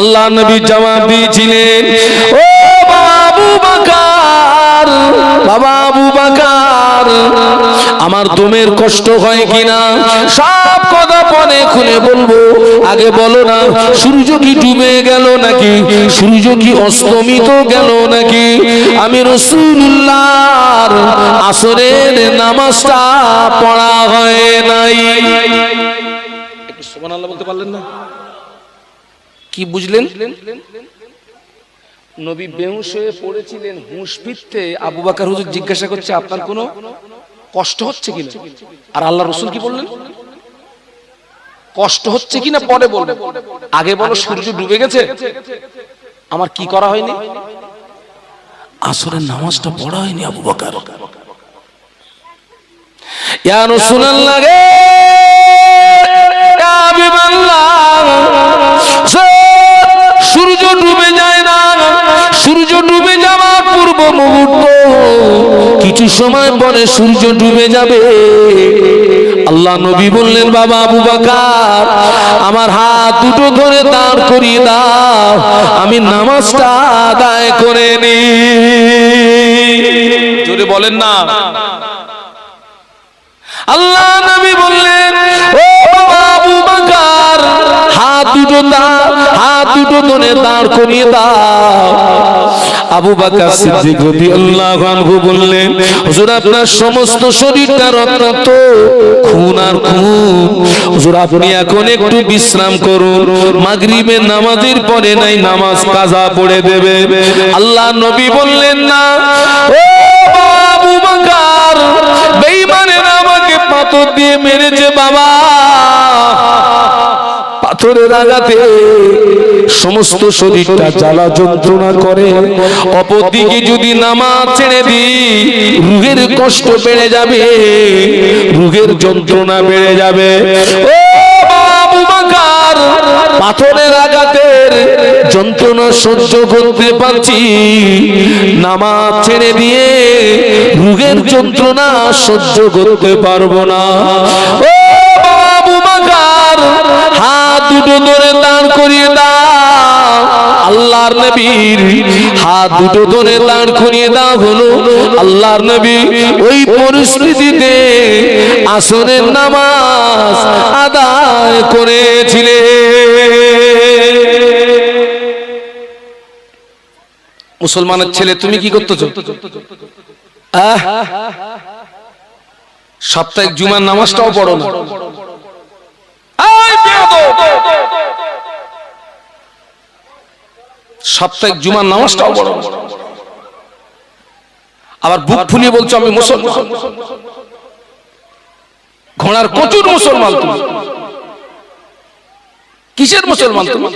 আল্লাহ নবী জবাব দিয়েছিলেন, ও বাবু বাকার, বাবা আবু বাকার, আমার দমের কষ্ট হয় কিনা? সব কথা পরে খুলে বলব, আগে বলো না, সূর্য কি ডুবে গেল নাকি? সূর্য কি অস্তমিত গেল নাকি? আমি রসুল্লাহর আসরের নামাজটা পড়া হয় নাই। একটু সুবহানাল্লাহ বলতে পারলেন না? কি বুঝলেন? নবী বেহুশ হয়ে পড়েছিলেন, হুঁশ ফিরতে আবু বাকার হুজুর জিজ্ঞাসা করছে, আপনার কোনো কষ্ট হচ্ছে কিনা আর আল্লাহ রসুল কি বললেন? কষ্ট হচ্ছে কিনা পরে বলবেন আগে বলো, সূর্য ডুবে গেছে। আমার কি করা হয়নি? আসরের নামাজটা পড়া হয়নি আবু বাকার। ইয়া রাসূলুল্লাহ সূর্য ডুবে যায় না। সূর্য ডুবে যাওয়ার পূর্ব মুহূর্ত। কিছু সময় পরে সূর্য ডুবে যাবে। আল্লাহ নবী বললেন, বাবা আবু বাকার, আমার হাত দুটো ধরে দাঁড় করিয়ে দাও। আমি নামাজটা আদায় করে নি। বলেন না। আল্লাহ হাত দুটো সমস্ত শরীরটা রক্তাক্ত, খুন আর খুন। আপনি এখন একটু বিশ্রাম করুন। নামাজের পরে নাই, নামাজ কাজা পড়ে দেবে। আল্লাহ নবী বললেন, না বেঈমানেরা আমাকে পাথর দিয়ে মেরেছে বাবা। পাথরের আঘাতে সমস্ত শরীরটা জ্বালা যন্ত্রণা করে। অপরদিকে যদি নামাজ ছেড়ে দিই, রুহের কষ্ট বেড়ে যাবে, রুহের যন্ত্রণা বেড়ে যাবে। পাথরের আঘাতের যন্ত্রণা সহ্য করতে পারছি। নামাজ ছেড়ে দিয়ে রুগের যন্ত্রণা সহ্য করতে পারব না। ও আল্লাহর নবীর হাত দুটো ধরে দাঁড় করিয়ে দাও হলো। আল্লাহর নবী ওই পরিস্থিতিতে আসরের নামাজ আদায় করেছিলেন। মুসলমানের ছেলে, তুমি কি করতেছো? আহ? সাপ্তাহিক জুমার নামাজটাও পড়ো না এই বেয়াদব! সাপ্তাহিক জুমার নামাজটাও বড় আবার বুক ফুলিয়ে বলছো আমি মুসলমান ঘোড়ার প্রচুর মুসলমান তুমি। কিসের মুসলমান তুমি?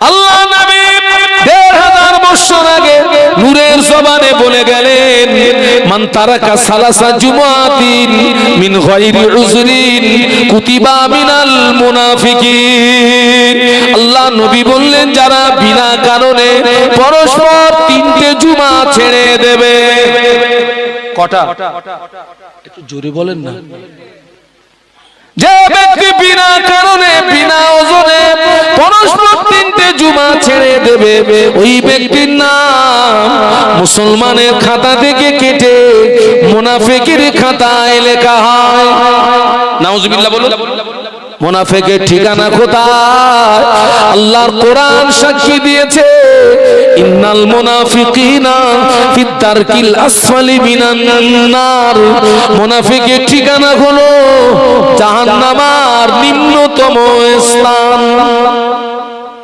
আল্লাহ নবী দেড় হাজার বছর আগে নূরের জবানে বলে গেলেন মান তারাকা সালাসা জুমাতিন মিন গায়রি উজরিন কুতিবা মিনাল মুনাফিকিন। আল্লাহ নবী বললেন, যারা বিনা কারণে পরস্পর তিনটে জুমা ছেড়ে দেবে। কটা? একটু জোরে বলেন না। যে ব্যক্তি বিনা কারণে, বিনা ওজনে পরস্পর তিনটে জুমা ছেড়ে দেবে। ওই ব্যক্তির নাম মুসলমানের খাতা থেকে কেটে মুনাফিকের খাতায় লেখা হয়। নাউজুবিল্লাহ মুনাফিকের ঠিকানা কোথায়? আল্লাহর কোরআন সাক্ষী দিয়েছে। ইন্নাল মুনাফিকিনা ফিদ দারকিল আসফালি মিনান নার। মুনাফিকের ঠিকানা হলো জাহান্নামার নিম্নতম স্থান।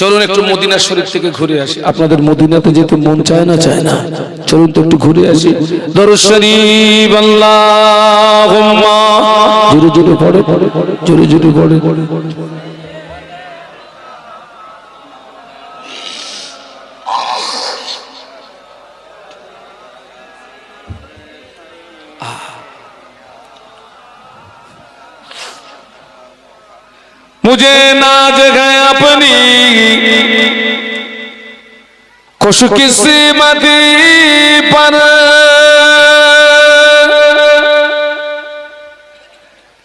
চলুন একটু মদিনা শরীফ থেকে ঘুরে আসি। আপনাদের মদিনাতে যেতে মন চায় না? চায় না। চলুন তো একটু ঘুরে আসি। দরুদ শরীফ, আল্লাহুম্মা। জোরে জোরে পড়ে, জোরে জোরে পড়ে। मुझे नाज है अपनी खुशकिस्मती पर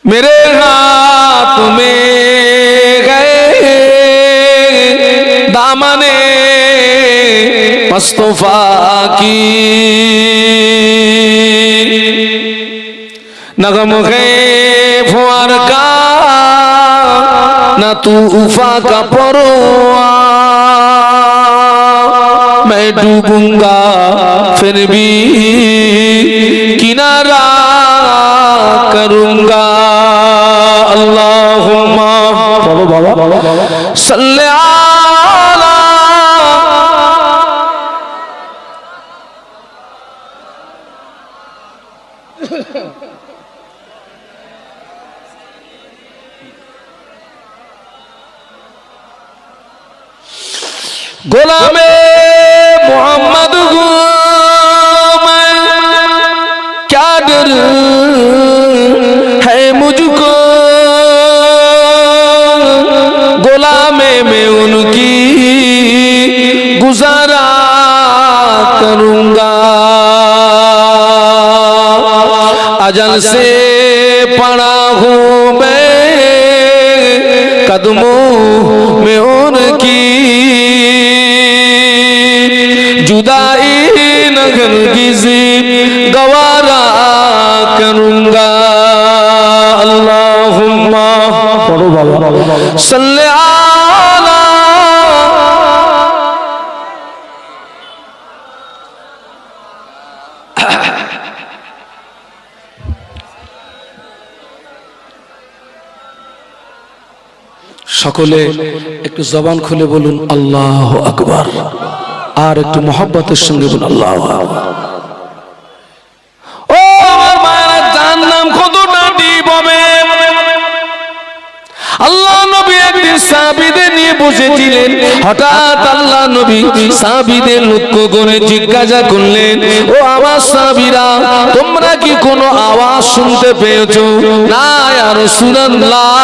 मेरे हाथ में गए दामने मुस्तफ़ा की। नगम है फुआर का न तूफा का परवा मैं डूबूंगा फिर भी किनारा करूंगा अल्लाहुम्मा बोलो बाबा सल्ले आला você সকলে একটু জবান খুলে বলুন আল্লাহ আকবার। আর একটু মোহাব্বতের সঙ্গে বলুন আল্লাহ আকবার। বসেছিলেন হঠাৎ আল্লাহ নবী সাহাবীদের লক্ষ্য করে জিজ্ঞাসা করলেন, ও আমার সাহাবীরা, তোমরা কি কোনো আওয়াজ শুনতে পেয়েছ? না, ইয়া রাসূলুল্লাহ।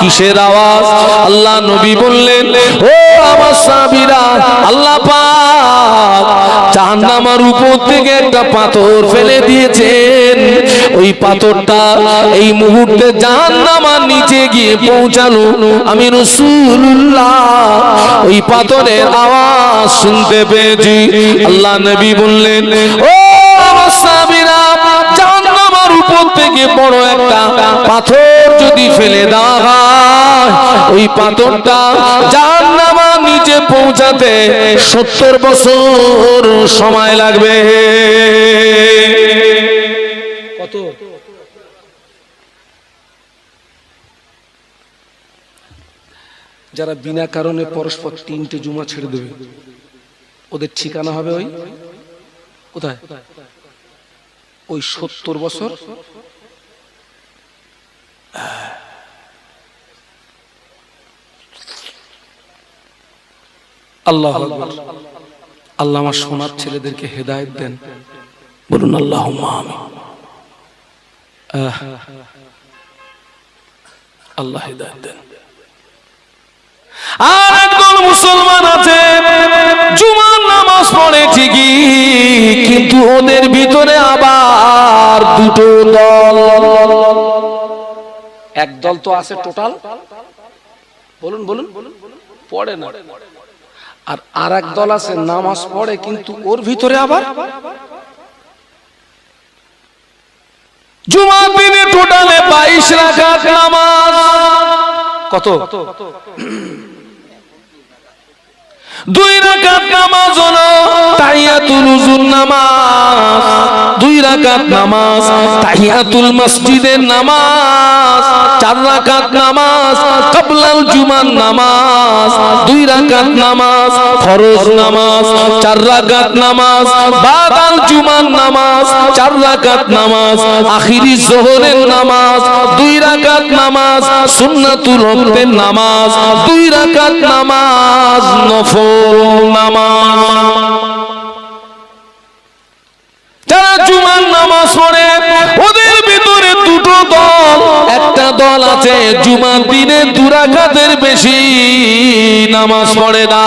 কিসের আওয়াজ? আল্লাহ নবী বললেন, ও আমার সাহাবীরা, আল্লাহ পাক জাহান্নামের উপর থেকে একটা পাথর ফেলে দিয়েছেন। ওই পাথরটা এই মুহূর্তে জাহান্নামার নিচে গিয়ে পৌঁছালো। আমি রসুল্লাহ ওই পাথরের আওয়াজ শুনতে পেয়েছি। আল্লাহ নবী বললেন, ও আমার জাহান্নামের উপর থেকে বড় একটা পাথর যদি ফেলে দেওয়া হয়, ওই পাথরটা জাহান্নামার নিচে পৌঁছাতে সত্তর বছর সময় লাগবে কত যারা বিনা কারণে পরস্পর তিনটে জুমা ছেড়ে দেবে, ওদের ঠিকানা হবে ওই কোথায়? ওই সত্তর বছর? আল্লাহ। আল্লাহ আমার সোনার ছেলেদেরকে হেদায়েত দেন। বলুন আল্লাহ আল্লাহ হেদায়েত দেন। আর একদল মুসলমান আছে জুমার নামাজ পড়ে ঠিকই কিন্তু ওদের ভিতরে আবার দুটো দল। এক দল তো আছে টোটাল। বলুন বলুন। পড়ে না। আর আর এক দল আছে নামাজ পড়ে কিন্তু ওর ভিতরে আবার? জুমার দিনে টোটালে বাইশ রাখাত নামাজ। কত? দুই রাকাত নামাজ হলো, তাহিয়াতুল উজুর নামাজ। দুই রাকাত নামাজ, তাহিয়াতুল মসজিদের নামাজ। চার রাকাত নামাজ, কাবলাল জুমার নামাজ। দুই রাকাত নামাজ, ফরজ নামাজ। চার রাকাত নামাজ, বাদাল জুমার নামাজ। চার রাকাত নামাজ, আখিরি জোহরের নামাজ। দুই রাকাত নামাজ, সুন্নাতুল ওয়াক্তের নামাজ। দুই রাকাত নামাজ, নফল জুমার দিনে বেশি নামাজ পড়ে না।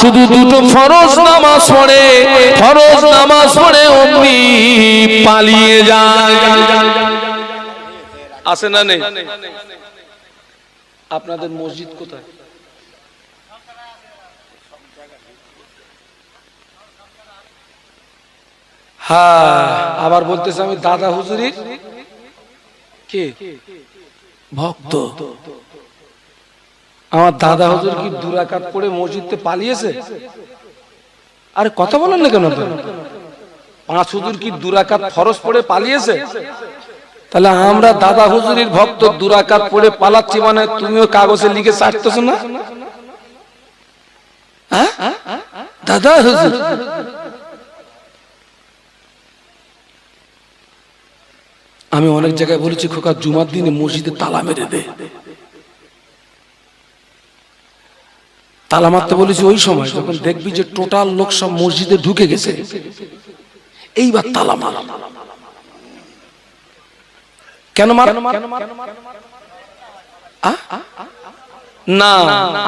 শুধু দুটো ফরজ নামাজ পড়ে, ফরজ নামাজ পড়ে অমনি পালিয়ে যায়। না নেই? আপনাদের মসজিদ কোথায়? হ্যাঁ আবার বলতেছে আমি দাদা হুজুরির কে? ভক্ত। আমার দাদা হুজুর কি দুরাকাত পড়ে মসজিদে পালিয়েছে? আরে কথা বলেন না কেন? পাঁচ হুজুর কি দুরাকাত ফরজ পড়ে পালিয়েছে? তাহলে আমরা দাদা হুজুরির ভক্ত দুরাকাত পড়ে পালাচ্ছি মানে তুমিও কাগজে লিখে চাটতেছো না? হ্যাঁ? দাদা হুজুর। আমি অনেক জায়গায় বলেছি, খোকা, জুমার দিনে মসজিদে তালা মেরে দে। তালা মারতে বলেছি ওই সময় যখন দেখবি যে টোটাল লোক সব মসজিদে ঢুকে গেছে, এইবার তালা মার। কেন মার? না,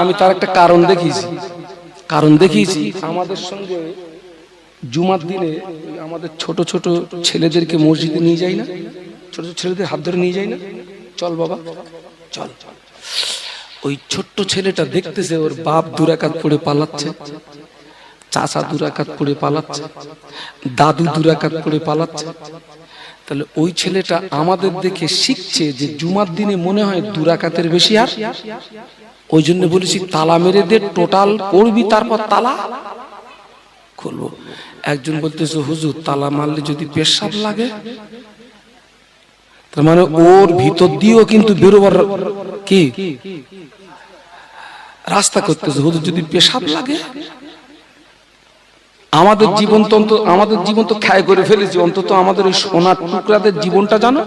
আমি তার একটা কারণ দেখিয়েছি। কারণ দেখিয়েছি, আমাদের সঙ্গে জুমার দিনে আমাদের ছোট ছোট ছেলেদেরকে মসজিদে নিয়ে যাই না? ছোট ছোট ছেলেদের হাত ধরে নিয়ে যাই না। চল বাবা, চল। ওই ছোট্ট ছেলেটা দেখতেছে ওর বাপ দুরাকাত পড়ে পালাচ্ছে, চাচা দুরাকাত পড়ে পালাচ্ছে, দাদু দুরাকাত পড়ে পালাচ্ছে। তাহলে ওই ছেলেটা আমাদের দেখে শিখছে যে জুমার দিনে মনে হয় দুরাকাতের বেশি আর। ওই জন্য বলেছি, তালা মেরে দে, টোটাল পড়বি, তারপর তালা খুলবো। একজন বলতেছে, হুজুর, তালা মারলে যদি পেশাব লাগে তার মানে ওর ভিতর দিয়েও কিন্তু বেরোবার কি রাস্তা করতেছে। হুজুর, যদি পেশাব লাগে, আমাদের জীবন তো আমাদের জীবন তো ক্ষয় করে ফেলেছি। অন্তত আমাদের ওই সোনার টুকরাদের জীবনটা জানো?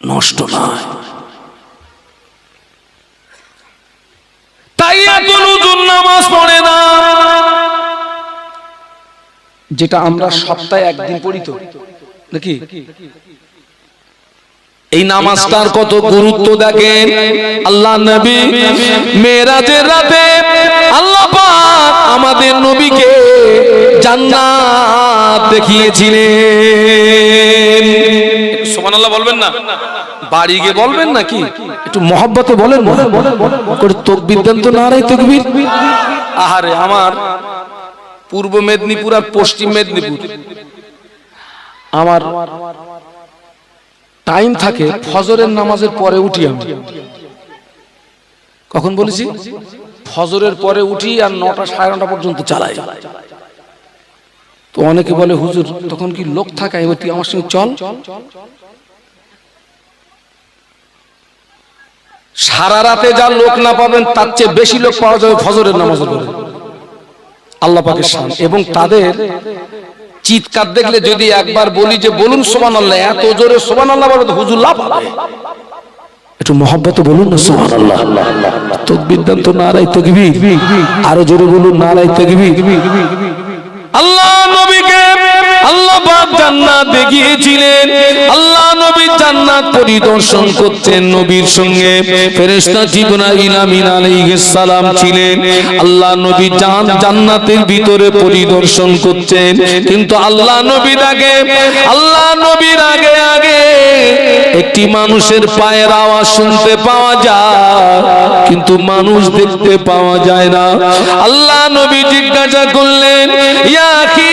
নষ্ট নয়। তাই এখন নামাজ পড়ে না। যেটা আমরা সপ্তাহে একদিন পড়ি তো। নাকি? এই নামাজটার কত গুরুত্ব দেখেন? আল্লাহ নবী মেরাজের রাতে আল্লাহ পাক আমাদের নবীকে জান্নাত দেখিয়েছিলেন। সুবহানাল্লাহ বলবেন না? বাড়ি গিয়ে বলবেন নাকি? একটু মহব্বতে বলেন করে তকবীর দেন তো নারাই তকবীর। আহারে আমার পূর্ব মেদিনীপুর আর পশ্চিম মেদিনীপুর। আমার টাইম থাকে ফজরের নামাজের পরে উঠি আমি। কখন বলেছি? ফজরের পরে উঠি আর নটা সাড়ে নটা পর্যন্ত চালাই। তো অনেকে বলে, হুজুর, তখন কি লোক থাকা? এবার তুই আমার সঙ্গে চল। সারা রাতে যা লোক না পাবেন, তার চেয়ে বেশি লোক পাওয়া যাবে ফজরের নামাজের পরে। আল্লাহ পাকের এবং তাদের চিৎকার দেখলে যদি একবার বলি যে বলুন সোমান আল্লাহ এত জোরে সোমান আল্লাহ হুজুর লাভ একটু মহব্বত বলুন না সোহান আল্লাহ তকবির দেন তো নারাই তকবি আরও জোরে বলুন নারাই তকবি আল্লাহ পাক জান্নাত দেখিয়েছিলেন। আল্লাহ নবী জান্নাত পরিদর্শন করতেন নবীর সঙ্গে। ফেরেশতা জিবরাইল আমিন আলাইহিস সালাম ছিলেন। আল্লাহ নবী জান জান্নাতের ভিতরে পরিদর্শন করছেন কিন্তু আল্লাহ আগে, আল্লাহ নবীর আগে আগে একটি মানুষের পায়ের আওয়াজ শুনতে পাওয়া যায়, কিন্তু মানুষ দেখতে পাওয়া যায় না। আল্লাহ নবী জিজ্ঞাসা করলেন, ইয়া কি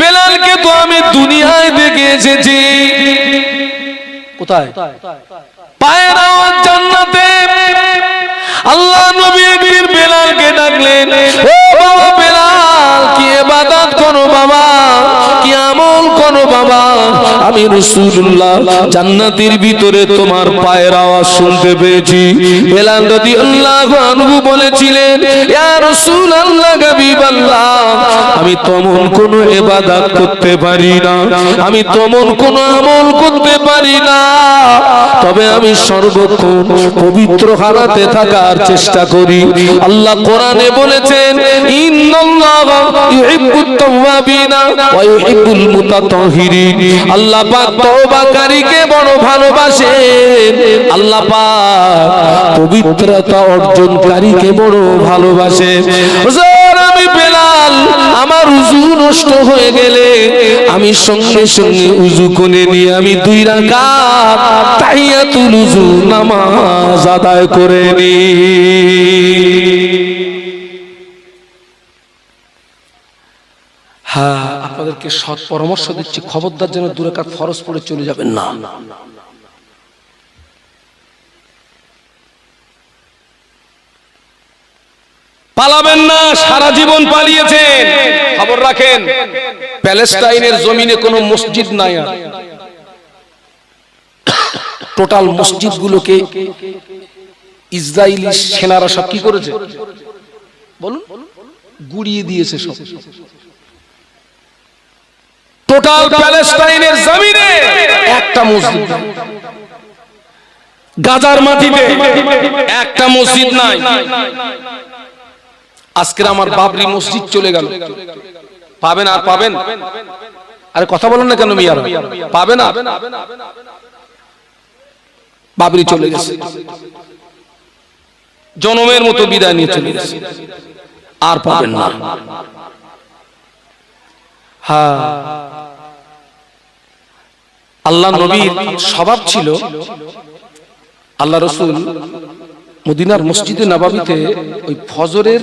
বেলালকে তো আমি দুনিয়ায় দেখে এসেছি। কোথায়? পায়ের আওয়াজ আল্লাহ নবী একদিন বেলালকে ডাকলেন ও করো বাবা, আমি রসুল্লাহ জান্নাতের ভিতরে তোমার পায়ের আওয়াজ শুনতে পেয়েছি। বলেছিলেন আমি করতে পারি না, আমি আমল করতে পারি না, তবে আমি সর্বক্ষণ পবিত্র হারাতে থাকার চেষ্টা করি। আল্লাহ কোরআনে বলেছেন, ইন্নাল্লাহা মুতাতাহহিরিন আল্লাহ পাক তওবাকারীকে বড় ভালোবাসেন আল্লাহ পাক পবিত্রতা অর্জনকারীকে বড় ভালোবাসেন হুজুর, আমি বেলাল, আমার উজু নষ্ট হয়ে গেলে আমি সঙ্গে সঙ্গে উজু করে নিয়ে আমি দুই রাকাত তাহিয়াতুল উজু নামাজ আদায় করে নিই হ্যাঁ আপনাদেরকে সৎ পরামর্শ দিচ্ছি, খবরদার যেন দূরে কাজ ফরজ পড়ে চলে যাবেন না। পালাবেন না, সারা জীবন পালিয়েছেন। খবর রাখেন প্যালেস্টাইনের জমিনে কোনো মসজিদ নাই আর। টোটাল মসজিদ গুলোকে ইসরায়েলি সেনারা সব কি করেছে? বলুন, গুড়িয়ে দিয়েছে সব। টোটাল প্যালেস্টাইনের জমিনে একটা মসজিদ। গাজার মাটিতে একটা মসজিদ নাই। আজকের আমার বাবরি মসজিদ চলে গেল। পাবেন আর পাবেন? আরে কথা বলেন না কেন মিয়ারা? পাবে না বাবরি চলে গেছে। জনমের মতো বিদায় নিয়ে চলে গেছে। আর পাবেন না। হ্যাঁ আল্লাহ নবীর স্বভাব ছিল, আল্লাহ রসুল মদিনার মসজিদে নবাবিতে ওই ফজরের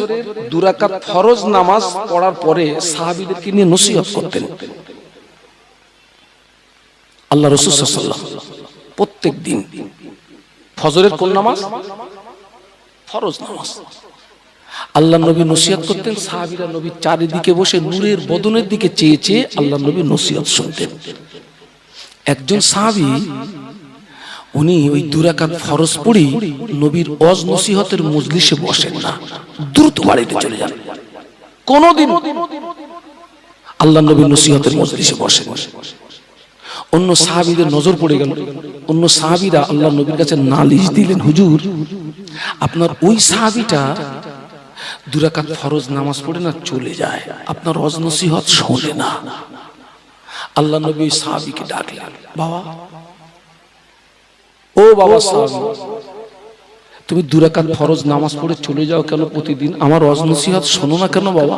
দুরাকাত ফরজ নামাজ পড়ার পরে সাহাবিদেরকে নিয়ে নসিহত করতেন। আল্লাহ রসুল প্রত্যেক দিন ফজরের কোন নামাজ? ফরজ নামাজ। আল্লাহ নবী নসিহত করতেন, সাহাবিরা নবী চারিদিকে বসে নূরের বদনের দিকে চেয়ে চেয়ে আল্লাহ নবী নসিহত শুনতেন। একজন সাহাবি, উনি ওই দুরাকাত ফরজ পড়ি নবীর অজ নসিহতের মজলিসে বসেন না, দ্রুত বাড়িতে চলে যান। কোনদিন আল্লাহ নবীর নসিহতের মজলিসে বসেন অন্য সাহাবিদের নজর পড়ে গেল। অন্য সাহাবিরা আল্লাহ নবীর কাছে নালিশ দিলেন, হুজুর, আপনার ওই সাহাবিটা দুরাকাত ফরজ নামাজ পড়ে না চলে যায়। আপনার অজ নসিহত শোনে না। আল্লাহ নবী সাহাবিকে ডাকলেন বাবা ও বাবা সাহাবি তুমি দুরাকাত ফরজ নামাজ পড়ে চলে যাও কেন প্রতিদিন? আমার অজনসিহাত শোনো না কেন বাবা?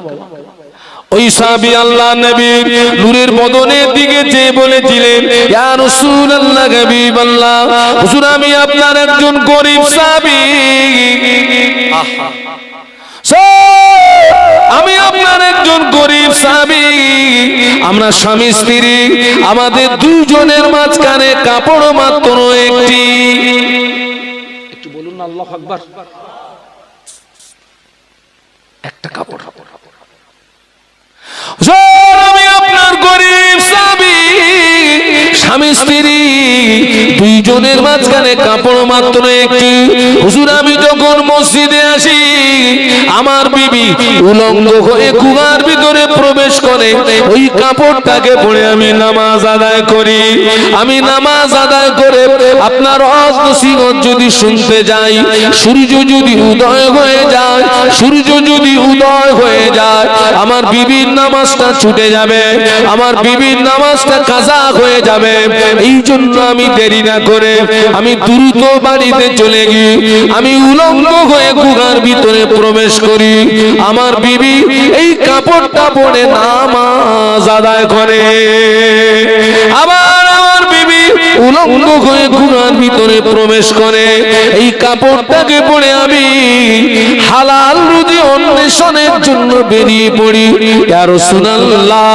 ওই সাহাবি আল্লাহ নবীর নূরের বদনের দিকে চেয়ে বলেছিলেন ইয়া রাসূলুল্লাহ হাবিব আল্লাহ হুজুর আমি আপনার একজন গরিব সাহাবী। আহা আমি আপনার একজন গরিব সাহাবী আমরা স্বামী স্ত্রী। আমাদের দুজনের মাঝখানে কাপড় মাত্র একটি। একটু বলুন আল্লাহ আকবার। একটা কাপড়। আমি আপনার গরিব স্বামী, স্ত্রী, দুইজনের মাঝখানে কাপড় মাত্র একটি। হুজুর, আমি যখন মসজিদে আসি, আমার বিবি উলঙ্গ হয়ে কুয়ার ভিতরে প্রবেশ করে। ওই কাপড়টাকে আমি নামাজ আদায় করি। আমি নামাজ আদায় করে আপনার যদি শুনতে যাই, সূর্য যদি উদয় হয়ে যায়, সূর্য যদি উদয় হয়ে যায়, আমার বিবির নামাজটা ছুটে যাবে। আমার বিবির নামাজটা কাজা হয়ে যাবে। এই জন্য আমি দেরি না করে আমি দ্রুত বাড়িতে চলে গিয়ে আমি উলঙ্গ হয়ে গুহার ভিতরে প্রবেশ করি। আমার বিবি এই কাপড়টা পরে নামাজ আদায় করে। আবার উলঙ্গ হয়ে গুহার ভিতরে প্রবেশ করে। এই কাপড়টাকে পরে আমি হালাল রুজি অন্বেষণের জন্য বেরিয়ে পড়ি। আর সুনাল্লাহ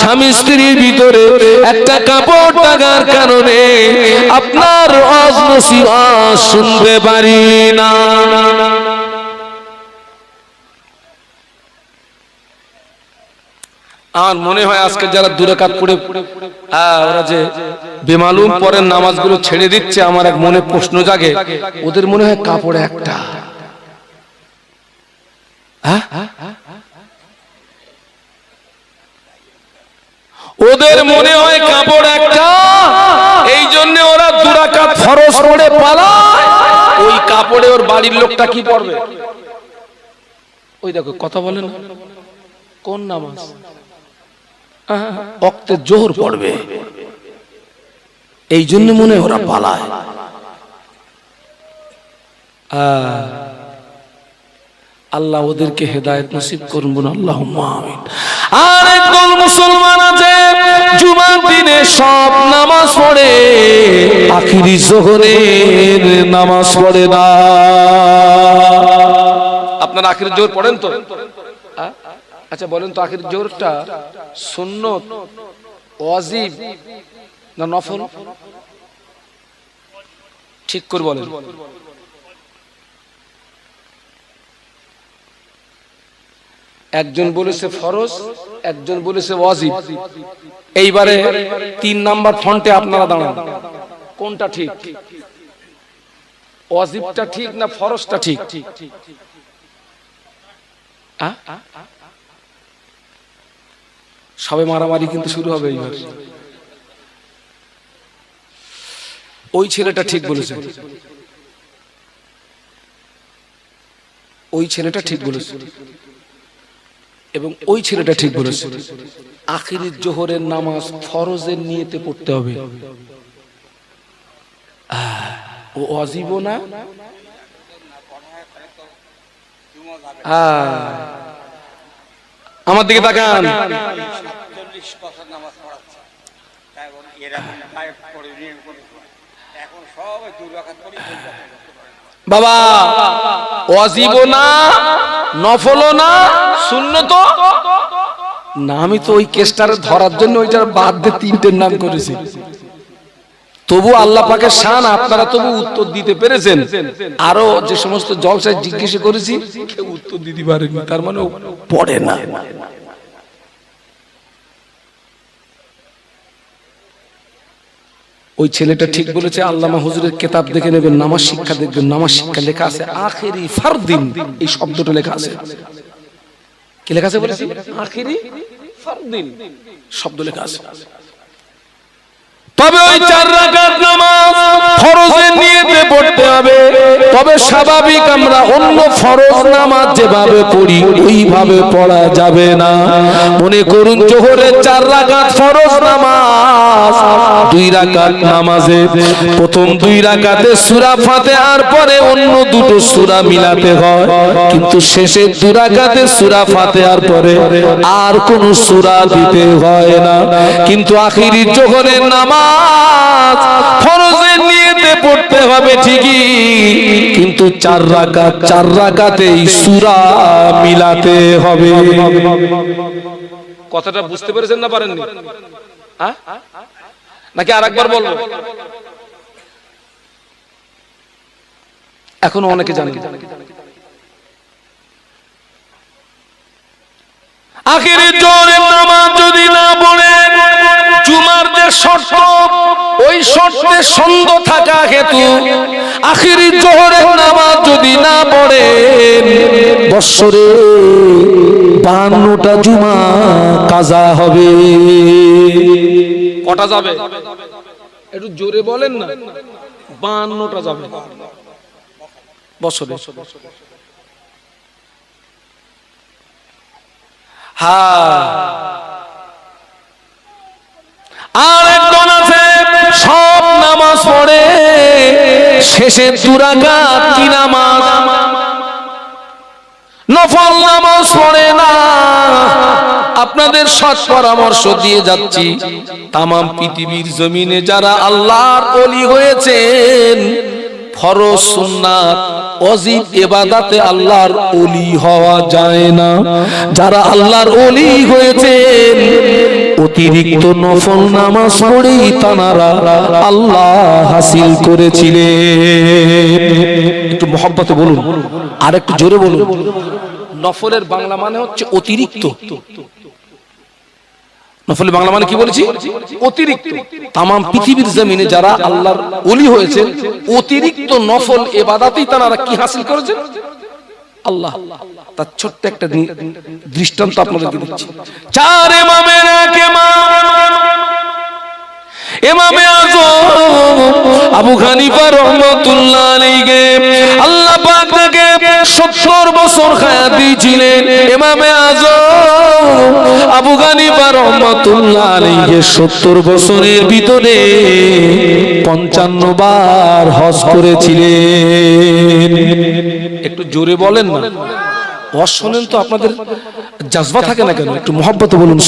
স্বামী স্ত্রীর ভিতরে একটা কাপড় টাকার কারণে আপনার অজনসিবা শুনতে পারি না। আমার মনে হয় আজকে যারা দূরে কাত পড়ে ওরা যে বেমালুম পরের নামাজগুলো ছেড়ে দিচ্ছে, আমার এক মনে প্রশ্ন জাগে, ওদের মনে হয় কাপড় একটা। হ্যাঁ? ওদের মনে হয় কাপড় একটা এই জন্য ওরা দুরাকাত ফরস পড়ে পালায়। ওই কাপড়ে ওর বাড়ির লোকটা কি পড়বে? ওই দেখো, কথা বলেন কোন নামাজ? অক্তে জোহর পড়বে। এই জন্য মনে ওরা পালায়। আল্লাহ ওদেরকে হেদায়েত নসিব করুন আল্লাহ আর একদল মুসলমান আছে জুমার দিনে সব নামাজ পড়ে আখিরি জোহরের নামাজ পড়ে না। আপনারা আখিরি জোহর পড়েন তো? আচ্ছা বলেন তো আখিরি জোরটা সুন্নত, ওয়াজিব না নফল? ঠিক করে বলেন। একজন বলেছে ফরজ, একজন বলেছে ওয়াজিব। এইবারে তিন নাম্বার ফন্টে আপনারা দাঁড়ান। কোনটা ঠিক? ওয়াজিবটা ঠিক না ফরজটা ঠিক? আ? সবে মারামারি কিন্তু শুরু হবে এইবার ওই ছেলেটা ঠিক বলেছে। ওই ছেলেটা ঠিক বলেছে। এবং ওই ছেলেটা ঠিক বলেছে। আখিরি জোহরের নামাজ ফরজের নিয়েতে পড়তে হবে। ও অজীব না আহ, আমার দিকে তাকান। বাবা অজীব না নফল না শূন্য তো না আমি তো ওই কেসটার ধরার জন্য ওইটার বাদ দিয়ে তিনটের নাম করেছি। তবু আল্লাহ পাকের শান আপনারা তবু উত্তর দিতে পেরেছেন। আরও যে সমস্ত জলসায় জিজ্ঞেস করেছি উত্তর দিতে পারেনি, তার মানে পড়ে না। ওই ছেলেটা ঠিক বলেছে, আল্লামা হুজুরের কেতাব দেখে নেবেন, নামাজ শিক্ষা দেখবেন, নামাজ শিক্ষা লেখা আছে, আখেরি ফারদিন এই শব্দটা লেখা আছে। কি লেখা আছে বলেছি? আখেরি ফারদিন শব্দ লেখা আছে। তবে ওই চার রাকাত নামাজ ফরজের নিয়তে পড়তে হবে। তবে স্বাভাবিক আমরা অন্য ফরজ নামাজ যেভাবে পড়ি ওইভাবে পড়া যাবে না। মনে করুন জোহরের চার রাকাত ফরজ নামাজ। দুই রাকাত নামাজে। প্রথম দুই রাকাতে সূরা ফাতিহার পরে অন্য দুটো সূরা মিলাতে হয়। কিন্তু শেষের দুই রাকাতে সূরা ফাতিহার পরে আর কোন সূরা দিতে হয় না। কিন্তু আখিরি জোহরের নামাজ ফরজের নিয়তে পড়তে হবে ঠিকই। কিন্তু চার রাকাত, চার রাকাতেই সূরা মিলাতে হবে। কথাটা বুঝতে পেরেছেন না পারেননি? হ্যাঁ? নাকি আরেকবার বলব? এখনও অনেকে জানে। আখিরি জোরের নামাজ যদি না পড়ে, জুমার যে শর্ত, ওই শর্তে সন্দ থাকা হেতু আখিরি জোহরের নামাজ যদি না পড়ে, বৎসরে বান্নটা জুমা কাজা হবে। কটা যাবে? একটু জোরে বলেন না। বান্নটা যাবে। বছরে আর একজন আছে, সব নামাজ পড়ে, শেষে দুরাকাত কি নামাজ? নফল নামাজ পড়ে না। আপনাদের সৎ পরামর্শ দিয়ে যাচ্ছি। তামাম পৃথিবীর জমিনে যারা আল্লাহর অলি হয়েছেন, ফরজ সুন্নাত, অজিব আল্লাহর অলি হওয়া যায় না। যারা আল্লাহর অলি হয়েছেন, অতিরিক্ত নফল নামাজ পড়েই তানারা আল্লাহ হাসিল করেছিলেন। একটু মহব্বতে বলুন আর একটু জোরে বলুন। নফলের বাংলা মানে হচ্ছে অতিরিক্ত। নফল বাংলা মানে কি বলেছি? অতিরিক্ত। তাম পৃথিবীর জমিনে যারা আল্লাহর ওলি হয়েছে অতিরিক্ত নফল এবাদাতেই তারা কি হাসিল করেছেন? আল্লাহ। তার ছোট্ট একটা দৃষ্টান্ত আপনাদেরকে দিচ্ছি। চার ইমামের এক ইমাম আজম, আবু হানিফা রহমাতুল্লাহ আলাইহি। আল্লাহ তাকে 70 বছর হায়াত ছিলেন ইমামে আজম আবু হানিফা রহমাতুল্লাহ 70 বছরের ভিতরে 55 বার হজ করেছিলেন। একটু জোরে বলেন না। শোনেন তো আপনাদের জাজবা থাকে না কেন? একটু মহব্বত বলুন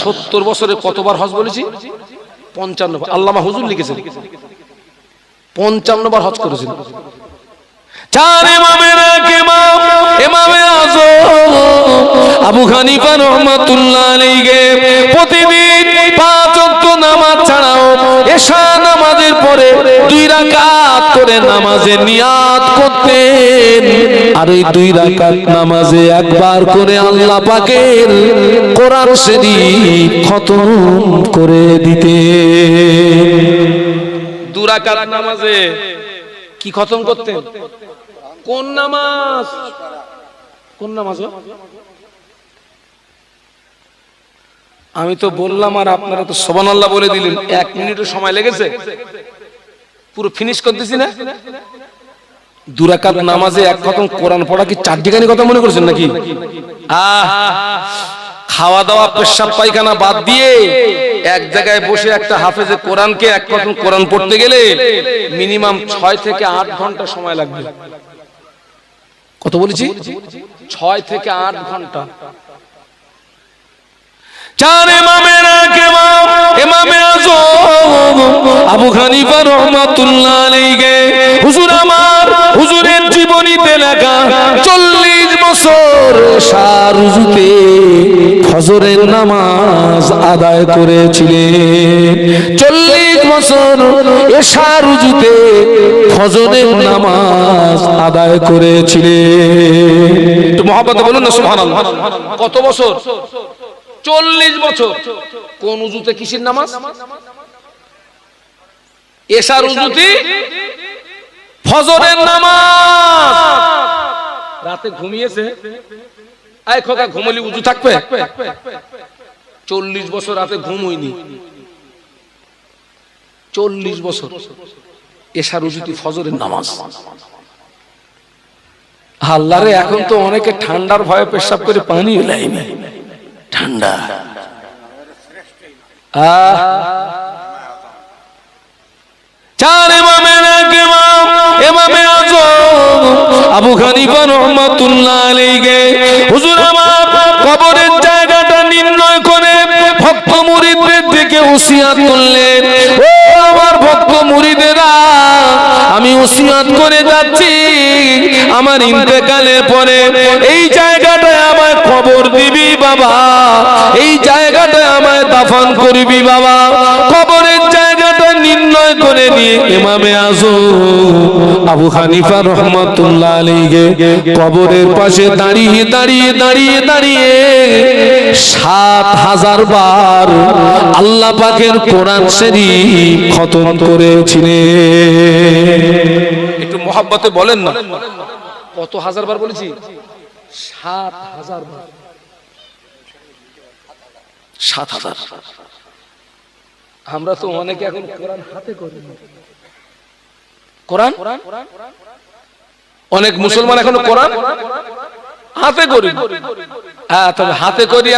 70 বছরে কতবার হজ বলেছি পঞ্চান্ন আল্লামা হুজুর লিখেছেন। পঞ্চান্ন বার হজ করেছেন। চার ইমামের এক ইমাম, ইমামে আজম। আবু হানিফা রহমাতুল্লাহ আলাইহি। প্রতিদিন পাঁচ ওয়াক্ত নামাজ ছাড়াও এশা নামাজের পরে দুই রাকাত করে নামাজে নিয়াত করতেন। আর ওই দুই রাকাত নামাজে একবার করে আল্লাহ পাকের কোরআন শরীফ খতম করে দিতেন। দু রাকাত নামাজে কি খতম করতেন? কোন নামাজ? কোন নামাজ আমি তো বললাম আর আপনারা তো সবান আল্লাহ বলে দিলেন, এক মিনিটের সময় লেগেছে। পুরো ফিনিশ করতেছি না? দুরাকাত নামাজে এক খতম, কোরআন পড়া কি চার ঠিকানি কথা মনে করছেন নাকি? আহ খাওয়া দাওয়া পেশাব, পায়খানা বাদ দিয়ে এক জায়গায় বসে একটা হাফেজে কোরআনকে এক খতম কোরআন পড়তে গেলে মিনিমাম ছয় থেকে আট ঘণ্টা সময় লাগবে। কত বলেছি? ছয় থেকে আট ঘণ্টা। চার ইমামের এক ইমাম আজম আবু হানিফা রহমাতুল্লাহ আলাইহি। হুজুর আমার, হুজুরের জীবনীতে লেখা 40 বছর সারুজুতে ফজরের নামাজ আদায় করেছিলেন। 40 বছর এশা রুজুতে ফজরের নামাজ আদায় করেছিলেন। একটু মহব্বতে বলুন না, সুবহানাল্লাহ। কত বছর? চল্লিশ বছর। কোন উজুতে কিসের নামাজ? এশার উজুতি ফজরের নামাজ। রাতে ঘুমিয়েছে। আয় খোকা ঘুমলি উজু থাকবে? চল্লিশ বছর রাতে ঘুম হয়নি। চল্লিশ বছর এশার উজুতি ফজরের নামাজ। আল্লাহরে এখন তো অনেকে ঠান্ডার ভয়ে পেশাব করে পানি ঠান্ডা। আবু হুজুর, আমার কবরের জায়গাটা নির্ণয় করে ভক্ত দিকে ও আমার ভক্ত আমি ওসিয়াত করে যাচ্ছি। আমার ইন্তেকালের পরে এই জায়গাটায় খবর দিবি বাবা? এই জায়গাটায় আমায় দাফন করবি বাবা। কবরের জায়গাটা নির্ণয় করে নিয়ে ইমামে আজম আবু হানিফা রহমাতুল্লাহ আলাইহি কবরের পাশে দাঁড়িয়ে দাঁড়িয়ে দাঁড়িয়ে দাঁড়িয়ে সাত হাজার বার আল্লাহ পাকের কোরআন শরীফ খতম করেছিলেন। একটু মহাব্বতে বলেন না। কত হাজার বার বলেছি? সাত হাজার বার সাত হাজার। আমরা তো অনেকে এখন কোরআন হাতে করি কোরআন? অনেক মুসলমান এখন কোরআন হাতে করি হ্যাঁ তবে হাতে করি